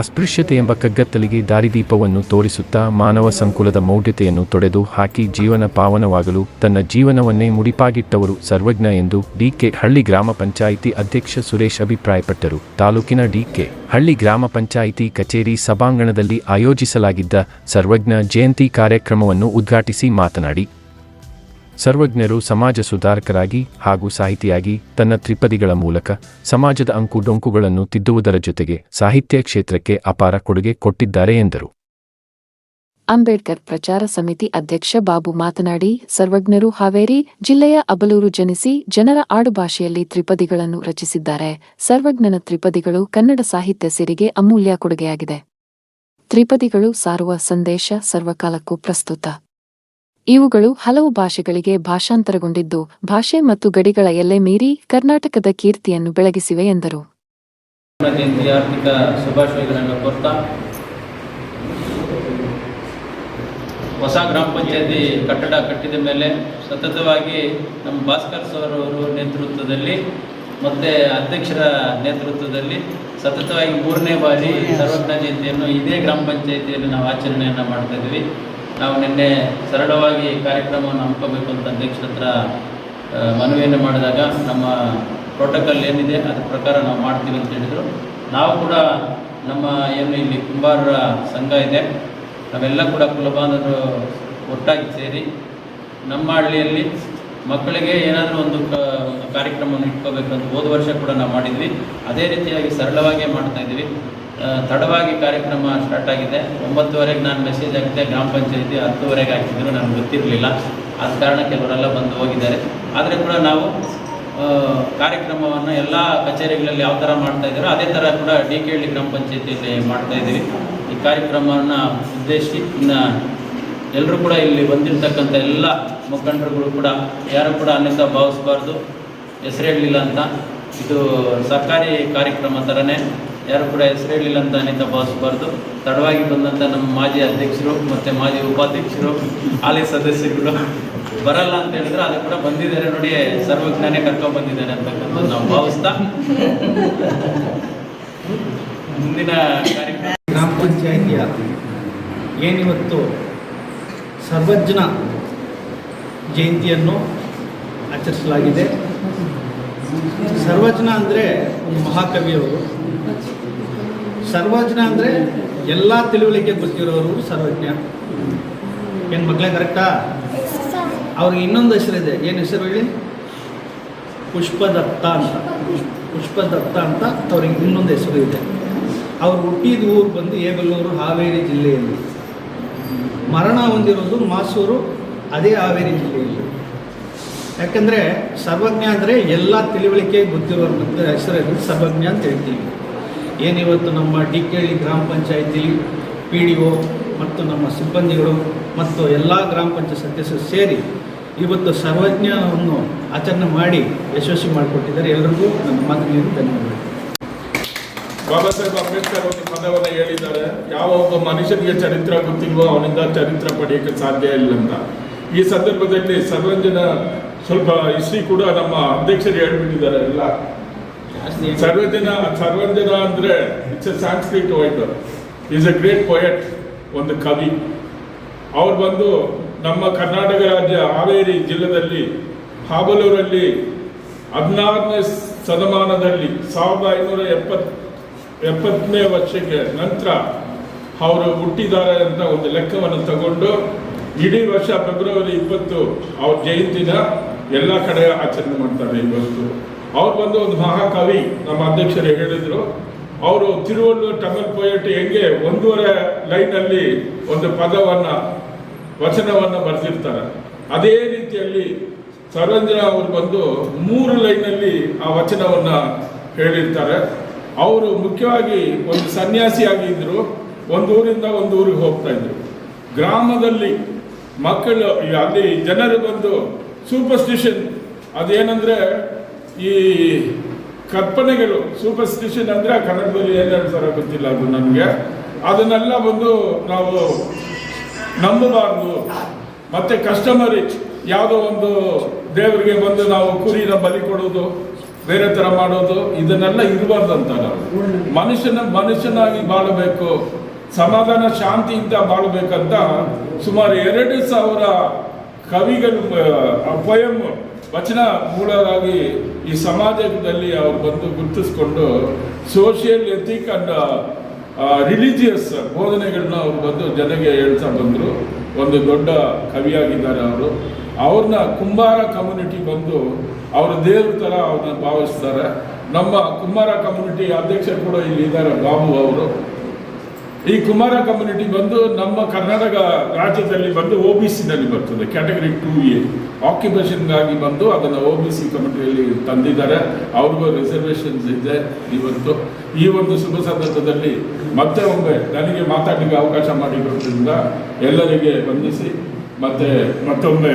ಅಸ್ಪೃಶ್ಯತೆ ಎಂಬ ಕಗ್ಗತ್ತಲಿಗೆ ದಾರಿದೀಪವನ್ನು ತೋರಿಸುತ್ತಾ ಮಾನವ ಸಂಕುಲದ ಮೌಢ್ಯತೆಯನ್ನು ತೊಡೆದು ಹಾಕಿ ಜೀವನ ಪಾವನವಾಗಲು ತನ್ನ ಜೀವನವನ್ನೇ ಮುಡಿಪಾಗಿಟ್ಟವರು ಸರ್ವಜ್ಞ ಎಂದು ಡಿಕೆ ಹಳ್ಳಿ ಗ್ರಾಮ ಪಂಚಾಯಿತಿ ಅಧ್ಯಕ್ಷ ಸುರೇಶ್ ಅಭಿಪ್ರಾಯಪಟ್ಟರು. ತಾಲೂಕಿನ ಡಿಕೆ ಹಳ್ಳಿ ಗ್ರಾಮ ಪಂಚಾಯಿತಿ ಕಚೇರಿ ಸಭಾಂಗಣದಲ್ಲಿ ಆಯೋಜಿಸಲಾಗಿದ್ದ ಸರ್ವಜ್ಞ ಜಯಂತಿ ಕಾರ್ಯಕ್ರಮವನ್ನು ಉದ್ಘಾಟಿಸಿ ಮಾತನಾಡಿ. ಸರ್ವಜ್ಞರು ಸಮಾಜ ಸುಧಾರಕರಾಗಿ ಹಾಗೂ ಸಾಹಿತಿಯಾಗಿ ತನ್ನ ತ್ರಿಪದಿಗಳ ಮೂಲಕ ಸಮಾಜದ ಅಂಕು ಡೊಂಕುಗಳನ್ನು ತಿದ್ದುವುದರ ಜೊತೆಗೆ ಸಾಹಿತ್ಯ ಕ್ಷೇತ್ರಕ್ಕೆ ಅಪಾರ ಕೊಡುಗೆ ಕೊಟ್ಟಿದ್ದಾರೆ ಎಂದರು. ಅಂಬೇಡ್ಕರ್ ಪ್ರಚಾರ ಸಮಿತಿ ಅಧ್ಯಕ್ಷ ಬಾಬು ಮಾತನಾಡಿ, ಸರ್ವಜ್ಞರು ಹಾವೇರಿ ಜಿಲ್ಲೆಯ ಅಬಲೂರು ಜನಿಸಿ ಜನರ ಆಡುಭಾಷೆಯಲ್ಲಿ ತ್ರಿಪದಿಗಳನ್ನು ರಚಿಸಿದ್ದಾರೆ. ಸರ್ವಜ್ಞನ ತ್ರಿಪದಿಗಳು ಕನ್ನಡ ಸಾಹಿತ್ಯ ಸಿರಿಗೆ ಅಮೂಲ್ಯ ಕೊಡುಗೆಯಾಗಿದೆ. ತ್ರಿಪದಿಗಳು ಸಾರುವ ಸಂದೇಶ ಸರ್ವಕಾಲಕ್ಕೂ ಪ್ರಸ್ತುತ. ಇವುಗಳು ಹಲವು ಭಾಷೆಗಳಿಗೆ ಭಾಷಾಂತರಗೊಂಡಿದ್ದು, ಭಾಷೆ ಮತ್ತು ಗಡಿಗಳ ಎಲ್ಲೆ ಮೀರಿ ಕರ್ನಾಟಕದ ಕೀರ್ತಿಯನ್ನು ಬೆಳಗಿಸಿವೆ ಎಂದರು. ಹೊಸ ಗ್ರಾಮ ಪಂಚಾಯತಿ ಕಟ್ಟಡ ಕಟ್ಟಿದ ಮೇಲೆ ಸತತವಾಗಿ ನಮ್ಮ ಭಾಸ್ಕರ್ ಸರ್ ಅವರು ನೇತೃತ್ವದಲ್ಲಿ ಮತ್ತು ಅಧ್ಯಕ್ಷರ ನೇತೃತ್ವದಲ್ಲಿ ಸತತವಾಗಿ ಮೂರನೇ ಬಾರಿ ಸರ್ವಜ್ಞ ಜಯಂತಿಯನ್ನು ಇದೇ ಗ್ರಾಮ ಪಂಚಾಯತಿಯಲ್ಲಿ ನಾವು ಆಚರಣೆಯನ್ನು ಮಾಡ್ತಾ ನಾವು ನಿನ್ನೆ ಸರಳವಾಗಿ ಕಾರ್ಯಕ್ರಮವನ್ನು ಹಮ್ಮಿಕೋಬೇಕು ಅಂತ ಅಧ್ಯಕ್ಷರ ಹತ್ರ ಮನವಿಯನ್ನು ಮಾಡಿದಾಗ ನಮ್ಮ ಪ್ರೋಟೋಕಾಲ್ ಏನಿದೆ ಅದ್ರ ಪ್ರಕಾರ ನಾವು ಮಾಡ್ತೀವಿ ಅಂತ ಹೇಳಿದರು. ನಾವು ಕೂಡ ನಮ್ಮ ಏನು ಇಲ್ಲಿ ಕುಂಬಾರರ ಸಂಘ ಇದೆ ನಾವೆಲ್ಲ ಕೂಡ ಕುಲಬಾಂಧವರು ಒಟ್ಟಾಗಿ ಸೇರಿ ನಮ್ಮ ಹಳ್ಳಿಯಲ್ಲಿ ಮಕ್ಕಳಿಗೆ ಏನಾದರೂ ಒಂದು ಕಾರ್ಯಕ್ರಮವನ್ನು ಇಟ್ಕೋಬೇಕು ಅಂತ ಹೋದ ವರ್ಷ ಕೂಡ ನಾವು ಮಾಡಿದ್ವಿ. ಅದೇ ರೀತಿಯಾಗಿ ಸರಳವಾಗೇ ಮಾಡ್ತಾ ಇದ್ವಿ ಆ, ತಡವಾಗಿ ಕಾರ್ಯಕ್ರಮ ಸ್ಟಾರ್ಟ್ ಆಗಿದೆ. ಒಂಬತ್ತುವರೆಗೆ ನಾನು ಮೆಸೇಜ್ ಹಾಕಿದೆ, ಗ್ರಾಮ ಪಂಚಾಯತಿ ಹತ್ತುವರೆಗೆ ಹಾಕಿದ್ರು, ನನಗೆ ಗೊತ್ತಿರಲಿಲ್ಲ. ಆದ ಕಾರಣ ಕೆಲವರೆಲ್ಲ ಬಂದು ಹೋಗಿದ್ದಾರೆ. ಆದರೆ ಕೂಡ ನಾವು ಕಾರ್ಯಕ್ರಮವನ್ನು ಎಲ್ಲ ಕಚೇರಿಗಳಲ್ಲಿ ಯಾವ ಥರ ಮಾಡ್ತಾ ಇದ್ದಾರೋ ಅದೇ ಥರ ಕೂಡ ಡಿ ಕೆ ಹಳ್ಳಿ ಗ್ರಾಮ ಪಂಚಾಯತಿಯಲ್ಲಿ ಮಾಡ್ತಾ ಇದ್ದೀವಿ. ಈ ಕಾರ್ಯಕ್ರಮವನ್ನು ಉದ್ದೇಶಿಸಿ ಇನ್ನು ಎಲ್ಲರೂ ಕೂಡ ಇಲ್ಲಿ ಬಂದಿರತಕ್ಕಂಥ ಎಲ್ಲ ಮುಖಂಡರುಗಳು ಕೂಡ, ಯಾರು ಕೂಡ ಅನ್ಯತಾ ಭಾವಿಸ್ಬಾರ್ದು. ಹೆಸರು ಹೇಳಲಿಲ್ಲ ಅಂತ. ಇದು ಸರ್ಕಾರಿ ಕಾರ್ಯಕ್ರಮ ಥರನೇ ಯಾರು ಕೂಡ ಹೆಸರು ಅಂತ ಅನಿತ ಭಾವಿಸಬಾರ್ದು ತಡವಾಗಿ ಬಂದಂಥ ನಮ್ಮ ಮಾಜಿ ಅಧ್ಯಕ್ಷರು ಮತ್ತು ಮಾಜಿ ಉಪಾಧ್ಯಕ್ಷರು, ಹಾಲಿ ಸದಸ್ಯರುಗಳು ಬರಲ್ಲ ಅಂತ ಹೇಳಿದ್ರೆ ಅದು ಕೂಡ ಬಂದಿದ್ದಾರೆ ನೋಡಿ, ಸರ್ವಜ್ಞಾನೇ ಕರ್ಕೊಂಡು ಬಂದಿದ್ದಾರೆ ಅಂತಕ್ಕಂಥದ್ದು ನಾವು ಭಾವಿಸ್ತಾ. ಮುಂದಿನ ಕಾರ್ಯಕ್ರಮ. ಗ್ರಾಮ ಪಂಚಾಯಿತಿಯ ಏನಿವತ್ತು ಸರ್ವಜ್ಞ ಜಯಂತಿಯನ್ನು ಆಚರಿಸಲಾಗಿದೆ. ಸರ್ವಜ್ಞ ಅಂದರೆ ಒಂದು ಮಹಾಕವಿಯವರು ಸರ್ವಜ್ಞ ಅಂದರೆ ಎಲ್ಲ ತಿಳುವಳಿಕೆ ಗೊತ್ತಿರೋರು ಸರ್ವಜ್ಞ. ಏನು ಮಕ್ಕಳೇ ಕರೆಕ್ಟಾ? ಅವ್ರಿಗೆ ಇನ್ನೊಂದು ಹೆಸರಿದೆ ಏನು ಹೆಸರು ಹೇಳಿ? ಪುಷ್ಪದತ್ತ ಅಂತ. ಪುಷ್ಪದತ್ತ ಅಂತ ಅವ್ರಿಗೆ ಇನ್ನೊಂದು ಹೆಸರು ಇದೆ. ಅವ್ರು ಹುಟ್ಟಿದ ಊರು ಬಂದು ಏಬಲ್ಲೂರು ಹಾವೇರಿ ಜಿಲ್ಲೆಯಲ್ಲಿ. ಮರಣ ಹೊಂದಿರೋದು ಮಾಸೂರು, ಅದೇ ಹಾವೇರಿ ಜಿಲ್ಲೆಯಲ್ಲಿ. ಯಾಕಂದರೆ ಸರ್ವಜ್ಞ ಅಂದರೆ ಎಲ್ಲ ತಿಳುವಳಿಕೆ ಗೊತ್ತಿರೋರು ಹೆಸರು ಸರ್ವಜ್ಞ ಅಂತ ಹೇಳ್ತೀವಿ. ಏನಿವತ್ತು ನಮ್ಮ ಡಿ ಕೆ ಹಳ್ಳಿ ಗ್ರಾಮ ಪಂಚಾಯತಿ, ಪಿ ಡಿ ಒ ಮತ್ತು ನಮ್ಮ ಸಿಬ್ಬಂದಿಗಳು ಮತ್ತು ಎಲ್ಲ ಗ್ರಾಮ ಪಂಚಾಯತ್ ಸದಸ್ಯರು ಸೇರಿ ಇವತ್ತು ಸರ್ವಜ್ಞವನ್ನು ಆಚರಣೆ ಮಾಡಿ ಯಶಸ್ವಿ ಮಾಡಿಕೊಟ್ಟಿದ್ದಾರೆ. ಎಲ್ಲರಿಗೂ ನನ್ನ ಮನವಿ ಧನ್ಯವಾದಗಳು. ಬಾಬಾ ಸಾಹೇಬ್ ಅಂಬೇಡ್ಕರ್ ಒಂದು ಪದವನ್ನು ಹೇಳಿದ್ದಾರೆ. ಯಾವ ಒಬ್ಬ ಮನುಷ್ಯನಿಗೆ ಚರಿತ್ರ ಗೊತ್ತಿಲ್ವೋ ಅವನಿಂದ ಚರಿತ್ರ ಪಡೆಯಕ್ಕೆ ಸಾಧ್ಯ ಇಲ್ಲ ಅಂತ. ಈ ಸಂದರ್ಭದಲ್ಲಿ ಸರ್ವಂಜನ ಸ್ವಲ್ಪ ಇಸ್ರಿ ಕೂಡ ನಮ್ಮ ಅಧ್ಯಕ್ಷರು ಹೇಳ್ಬಿಟ್ಟಿದ್ದಾರೆ ಎಲ್ಲ. ಸರ್ವಜನ ಸರ್ವಜನ ಅಂದ್ರೆ it's a Sanskrit white is a great poet ಒಂದು ಕವಿ. ಅವ್ರು ಬಂದು ನಮ್ಮ ಕರ್ನಾಟಕ ರಾಜ್ಯ ಹಾವೇರಿ ಜಿಲ್ಲೆಯಲ್ಲಿ ಹಾಬಲೂರಲ್ಲಿ ಹದಿನಾರನೇ ಶತಮಾನದಲ್ಲಿ ಸಾವಿರದ ಐನೂರ ಎಪ್ಪತ್ ಎಪ್ಪತ್ತನೇ ವರ್ಷಕ್ಕೆ ನಂತರ ಅವರು ಹುಟ್ಟಿದ್ದಾರೆ ಅಂತ ಒಂದು ಲೆಕ್ಕವನ್ನು ತಗೊಂಡು ಇಡೀ ವರ್ಷ ಫೆಬ್ರವರಿ ಇಪ್ಪತ್ತು ಅವ್ರ ಜಯಂತಿನ ಎಲ್ಲ ಕಡೆ ಆಚರಣೆ ಮಾಡ್ತಾರೆ ಇವತ್ತು. ಅವ್ರು ಬಂದು ಒಂದು ಮಹಾಕವಿ, ನಮ್ಮ ಅಧ್ಯಕ್ಷರು ಹೇಳಿದರು, ಅವರು ತಿರುವಳ್ಳು ಟಮಲ್ ಪೊಯಟ್ ಹೆಂಗೆ ಒಂದೂವರೆ ಲೈನಲ್ಲಿ ಒಂದು ಪದವನ್ನು, ವಚನವನ್ನು ಬರೆದಿರ್ತಾರೆ. ಅದೇ ರೀತಿಯಲ್ಲಿ ಸರ್ವಂಜನ ಅವರು ಬಂದು ಮೂರು ಲೈನಲ್ಲಿ ಆ ವಚನವನ್ನು ಹೇಳಿರ್ತಾರೆ. ಅವರು ಮುಖ್ಯವಾಗಿ ಒಂದು ಸನ್ಯಾಸಿಯಾಗಿದ್ದರು ಒಂದು ಊರಿಂದ ಒಂದು ಊರಿಗೆ ಹೋಗ್ತಾ ಇದ್ರು. ಗ್ರಾಮದಲ್ಲಿ ಮಕ್ಕಳು, ಅಲ್ಲಿ ಜನರು ಬಂದು ಸೂಪರ್ಸ್ಟಿಷನ್ ಅದೇನಂದ್ರೆ ಈ ಕಲ್ಪನೆಗಳು ಸೂಪರ್ಸ್ಟಿಷನ್ ಅಂದ್ರೆ ಕನ್ನಡದಲ್ಲಿ ಏನು ಹೇಳ್ತಾರೋ ಗೊತ್ತಿಲ್ಲ ಅದು ನಮಗೆ ಅದನ್ನೆಲ್ಲ ಬಂದು ನಾವು ನಂಬಬಾರ್ದು. ಮತ್ತೆ ಕಸ್ಟಮರ್ ಯಾವುದೋ ಒಂದು ದೇವರಿಗೆ ಬಂದು ನಾವು ಕುರಿನ ಬಲಿ ಕೊಡೋದು, ಬೇರೆ ಥರ ಮಾಡೋದು, ಇದನ್ನೆಲ್ಲ ಇರಬಾರ್ದಂತ ನಾವು. ಮನುಷ್ಯನ, ಮನುಷ್ಯನಾಗಿ ಬಾಳಬೇಕು. ಸಮಾಧಾನ, ಶಾಂತಿಯಿಂದ ಬಾಳಬೇಕಂತ ಸುಮಾರು ಎರಡು ಸಾವಿರ ಕವಿಗಳು ಪೊಯಮ್ ವಚನ ಮೂಲವಾಗಿ ಈ ಸಮಾಜದಲ್ಲಿ ಅವ್ರು ಬಂದು ಗುರುತಿಸ್ಕೊಂಡು ಸೋಷಿಯಲ್ ಎಥಿಕ್ ಅಂಡ್ ರಿಲಿಜಿಯಸ್ ಬೋಧನೆಗಳನ್ನ ಅವ್ರು ಬಂದು ಜನಗೆ ಹೇಳ್ತಾ ಬಂದರು. ಒಂದು ದೊಡ್ಡ ಕವಿಯಾಗಿದ್ದಾರೆ ಅವರು. ಅವ್ರನ್ನ ಕುಂಬಾರ ಕಮ್ಯುನಿಟಿ ಬಂದು ಅವರ ದೇವ್ರ ಥರ ಅವ್ರನ್ನ ಭಾವಿಸ್ತಾರೆ. ನಮ್ಮ ಕುಂಬಾರ ಕಮ್ಯುನಿಟಿ ಅಧ್ಯಕ್ಷರು ಕೂಡ ಇಲ್ಲಿ ಇದ್ದಾರೆ, ಬಾಬು ಅವರು. ಈ ಕುಮಾರ ಕಮ್ಯುನಿಟಿ ಬಂದು ನಮ್ಮ ಕರ್ನಾಟಕ ರಾಜ್ಯದಲ್ಲಿ ಬಂದು ಒ ಬಿ ಸಿನಲ್ಲಿ ಬರ್ತದೆ ಕ್ಯಾಟಗರಿ ಟೂ ಎ ಆಕ್ಯುಪೇಷನ್ಗಾಗಿ ಬಂದು ಅದನ್ನು ಒ ಬಿ ಸಿ ಕಮಿಟಿಯಲ್ಲಿ ತಂದಿದ್ದಾರೆ. ಅವ್ರಿಗೂ ರಿಸರ್ವೇಷನ್ಸ್ ಇದೆ ಇವತ್ತು. ಈ ಒಂದು ಶುಭ ಸಂದರ್ಭದಲ್ಲಿ ಮತ್ತೆ ಒಮ್ಮೆ ನನಗೆ ಮಾತಾಡಲಿಕ್ಕೆ ಅವಕಾಶ ಮಾಡಿರೋದ್ರಿಂದ ಎಲ್ಲರಿಗೆ ವಂದಿಸಿ, ಮತ್ತೆ ಮತ್ತೊಮ್ಮೆ